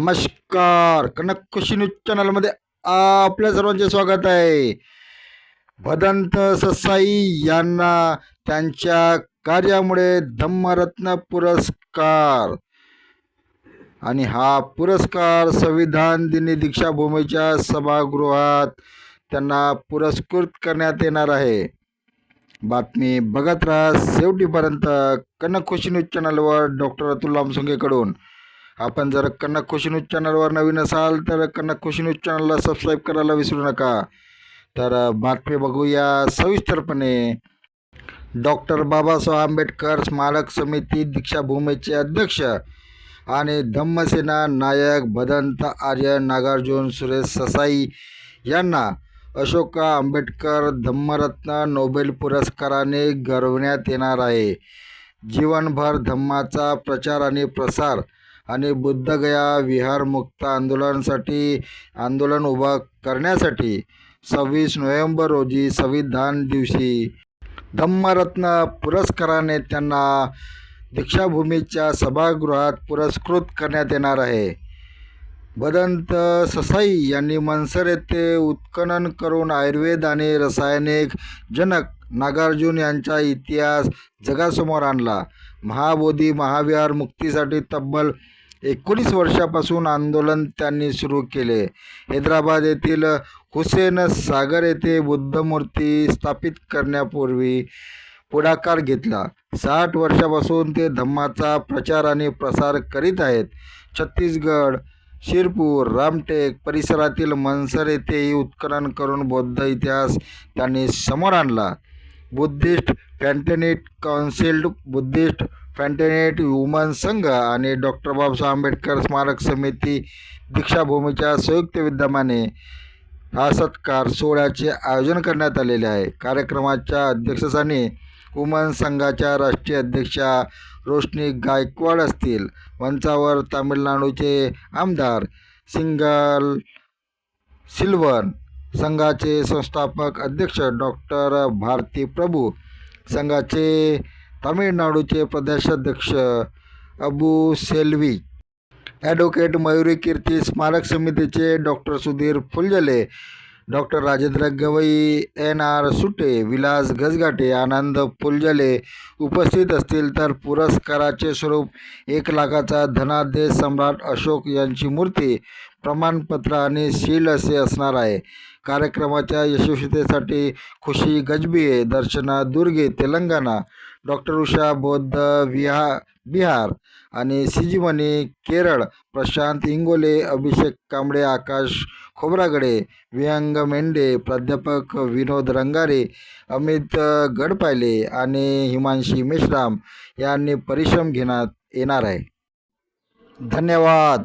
नमस्कार. कनक खुशी न्यूज चॅनलमध्ये आपल्या सर्वांचे स्वागत आहे. भदंत ससाई यांना त्यांच्या कार्यामुळे धम्मरत्न पुरस्कार. आणि हा पुरस्कार संविधान दिनी दीक्षाभूमीच्या सभागृहात त्यांना पुरस्कृत करण्यात येणार आहे. बातमी बघत राहा शेवटीपर्यंत कनक खुशी न्यूज चॅनलवर डॉक्टर अतुल लामसुंगेकडून आपण जर कन्नड खुशी न्यूज चॅनलवर नवीन असाल तर कन्नड खुशी न्यूज चॅनलला सबस्क्राईब करायला विसरू नका. तर बातमी बघूया सविस्तरपणे. डॉक्टर बाबासाहेब आंबेडकर स्मारक समिती दीक्षाभूमीचे अध्यक्ष आणि धम्मसेना नायक भदंत आर्य नागार्जुन सुरेश ससाई यांना अशोका आंबेडकर धम्मरत्न नोबेल पुरस्काराने गौरवण्यात येणार आहे. जीवनभर धम्माचा प्रचार आणि प्रसार आणि बुद्धगया विहार मुक्त आंदोलनासाठी आंदोलन उभा करण्यासाठी सव्वीस नोव्हेंबर रोजी संविधान दिवशी धम्मरत्न पुरस्काराने त्यांना दीक्षाभूमीच्या सभागृहात पुरस्कृत करण्यात येणार आहे. भदंत ससाई यांनी मनसर येथे उत्खनन करून आयुर्वेद आणि रासायनिक जनक नागार्जुन यांचा इतिहास जगासमोर आणला. महाबोधी महाविहार मुक्तीसाठी तब्बल एकोणीस वर्षापासून आंदोलन त्यांनी सुरू केले. हैदराबाद येथील हुसेन सागर येथे बुद्धमूर्ती स्थापित करण्यापूर्वी पुढाकार घेतला. साठ वर्षापासून ते धम्माचा प्रचार आणि प्रसार करीत आहेत. छत्तीसगड शिरपूर रामटेक परिसरातील मनसर येथेही उत्खनन करून बौद्ध इतिहास त्यांनी समोर आणला. Buddhist continent council Buddhist continent women Sangh आणि डॉक्टर बाबासाहेब आंबेडकर स्मारक समिती दीक्षाभूमीच्या संयुक्त विद्यमाने हा सत्कार सोहळ्याचे आयोजन करण्यात आलेले आहे. कार्यक्रमाच्या अध्यक्षस्थानी वुमन संघाच्या राष्ट्रीय अध्यक्षा रोशनी गायकवाड असतील. मंचावर तामिळनाडूचे आमदार सिंगल सिल्वन संघाचे संस्थापक अध्यक्ष डॉक्टर भारती प्रभू संघाचे तामिळनाडूचे प्रदेशाध्यक्ष अबू सेल्वी ॲडव्होकेट मयुरी कीर्ती स्मारक समितीचे doctor Sudhir Phulzele doctor Rajendra Gawai N R Sute Vilas Gajghate आनंद फुलझले उपस्थित असतील तर पुरस्काराचे स्वरूप एक लाखाचा धनादेश सम्राट अशोक यांची मूर्ती प्रमाणपत्र आणि शील असे असणार आहे. कार्यक्रमाच्या यशस्वीतेसाठी खुशी गजबिये दर्शना दुर्गे तेलंगणा डॉक्टर उषा बौद्ध विहा बिहार आणि सिजीमणी केरळ प्रशांत इंगोले अभिषेक कांबळे आकाश खोब्रागडे विहंग मेंढे प्राध्यापक विनोद रंगारे अमित गडपायले आणि हिमांशी मेश्राम यांनी परिश्रम घेण्यात येणार आहे. धन्यवाद.